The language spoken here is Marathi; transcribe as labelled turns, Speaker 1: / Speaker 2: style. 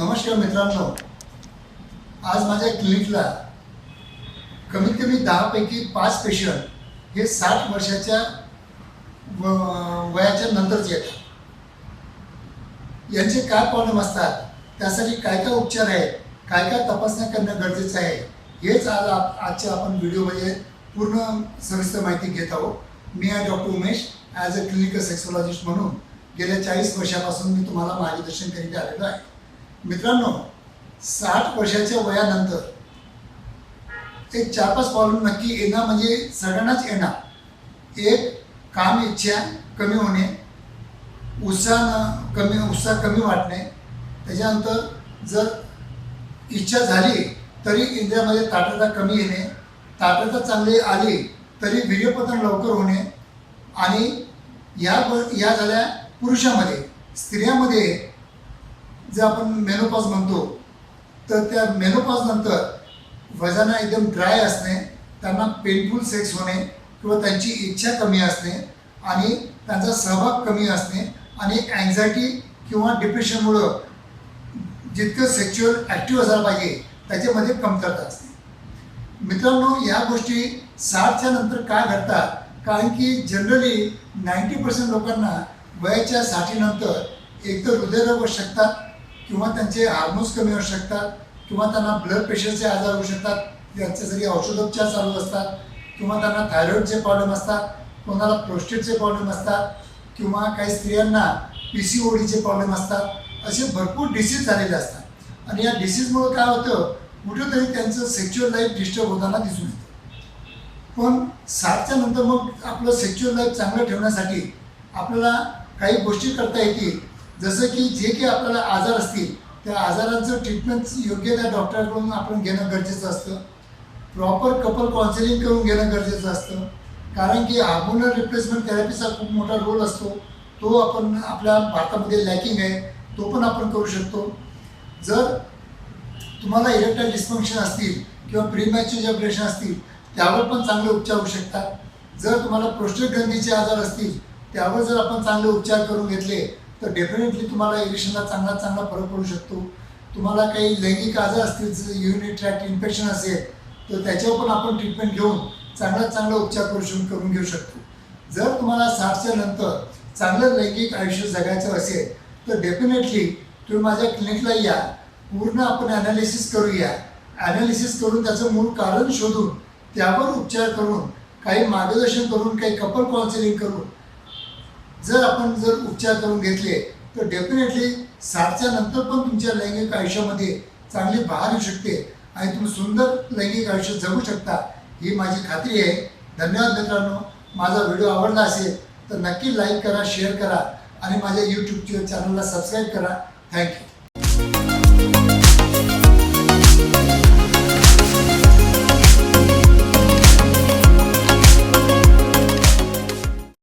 Speaker 1: नमस्कार मित्रांनो. आज माझ्या क्लिनिकला कमीत कमी दहापैकी पाच पेशंट हे साठ वर्षाच्या वयाच्या नंतरचे येतात यांचे काय प्रॉब्लेम असतात? त्यासाठी काय काय उपचार आहेत? काय काय तपासण्या करणं गरजेचं आहे? हेच आज आजच्या आपण व्हिडिओमध्ये पूर्ण सविस्तर माहिती घेत आहोत. मी आहे doctor Umesh. As a clinical sexologist म्हणून गेल्या चाळीस वर्षापासून मी तुम्हाला मार्गदर्शन करीत आलेलो आहे. मित्रांनो साठ वर्षाच्या वयानंतर एक चार पाच प्रॉब्लेम नक्की येणं म्हणजे सगळ्यांनाच येणार. एक काम इच्छा कमी होणे उत्साह कमी उत्साह कमी वाटणे. त्याच्यानंतर जर इच्छा झाली तरी इंद्रियामध्ये ताटरता कमी येणे. ताटरता चांगली आली तरी वीर्यपतन लवकर होणे. आणि या ब- या झाल्या पुरुषामध्ये स्त्रियामध्ये जे आपण मेनोपॉज म्हणतो तर त्या मेनोपॉज नंतर वजना एकदम ड्राय असणे त्यांना पेनफुल सेक्स होणे किंवा त्यांची इच्छा कमी असणे आणि त्यांचा सहभाग कमी असणे आणि अँझायटी किंवा डिप्रेशनमुळं जितकं सेक्च्युअल ॲक्टिव्ह असायला पाहिजे त्याच्यामध्ये कमतरता असते. मित्रांनो या गोष्टी साठच्या नंतर काय घडतात? कारण की जनरली नाईंटी पर्सेंट लोकांना वयाच्या साठीनंतर एकतर हृदयरोग होऊ शकतात किंवा त्यांचे हार्मोन्स कमी होऊ शकतात किंवा त्यांना ब्लड प्रेशरचे आजार होऊ शकतात त्यांच्यासाठी औषधोपचार चालू असतात किंवा त्यांना थायरॉईडचे प्रॉब्लेम असतात कोणाला प्रोस्टेटचे प्रॉब्लेम असतात किंवा काही स्त्रियांना पी सी ओ डीचे प्रॉब्लेम असतात असे भरपूर डिसीज झालेले असतात. आणि या डिसीजमुळे काय होतं कुठेतरी त्यांचं सेक्च्युअल लाईफ डिस्टर्ब होताना दिसून येतं. पण सातच्या नंतर मग आपलं सेक्च्युअल लाईफ चांगलं ठेवण्यासाठी आपल्याला काही गोष्टी करता येतील जसं की जे काही आपल्याला आजार असतील त्या आजारांचं ट्रीटमेंट योग्य त्या डॉक्टरकडून आपण घेणं गरजेचं असतं. प्रॉपर कपल काउन्सिलिंग करून घेणं गरजेचं असतं. कारण की हार्मोनल रिप्लेसमेंट थेरपीचा खूप मोठा रोल असतो. तो आपण आपल्या भारतामध्ये लॅकिंग आहे तो पण आपण करू शकतो. जर तुम्हाला इलेक्ट्रॉल डिस्फंक्शन असतील किंवा प्रीमॅच्युअर जब्रेशन असतील त्यावर पण चांगले उपचार होऊ शकतात. जर तुम्हाला प्रोस्टेट ग्रंथीचे आजार असतील त्यावर जर आपण चांगले उपचार करून घेतले तर डेफिनेटली तुम्हाला इलेक्शनला चांगला चांगला फरक पडू शकतो. तुम्हाला काही लैंगिक आजार असतील जसं युरिनरी ट्रॅक्ट इन्फेक्शन असेल तर त्याच्यावर पण आपण ट्रीटमेंट घेऊन चांगला चांगला उपचार करू करून घेऊ शकतो. जर तुम्हाला साठच्या नंतर चांगलं लैंगिक आयुष्य जगायचं असेल तर डेफिनेटली तुम्ही माझ्या क्लिनिकला या. पूर्ण आपण ॲनालिसिस करूया. ॲनालिसिस करून त्याचं मूळ कारण शोधून त्यावर उपचार करून काही मार्गदर्शन करून काही कपल काउन्सिलिंग करून जर आपण जर उपचार करून घेतले तर डेफिनेटली साठच्या नंतर पण तुमच्या लैंगिक आयुष्यामध्ये चांगली बहार येऊ शकते आणि तुम्ही सुंदर लैंगिक आयुष्य जगू शकता. ही माझी खात्री आहे. धन्यवाद मित्रांनो. माझा व्हिडिओ आवडला असेल तर नक्की लाईक करा शेअर करा आणि माझ्या यूट्यूबच्या चॅनलला सबस्क्राईब करा. थँक्यू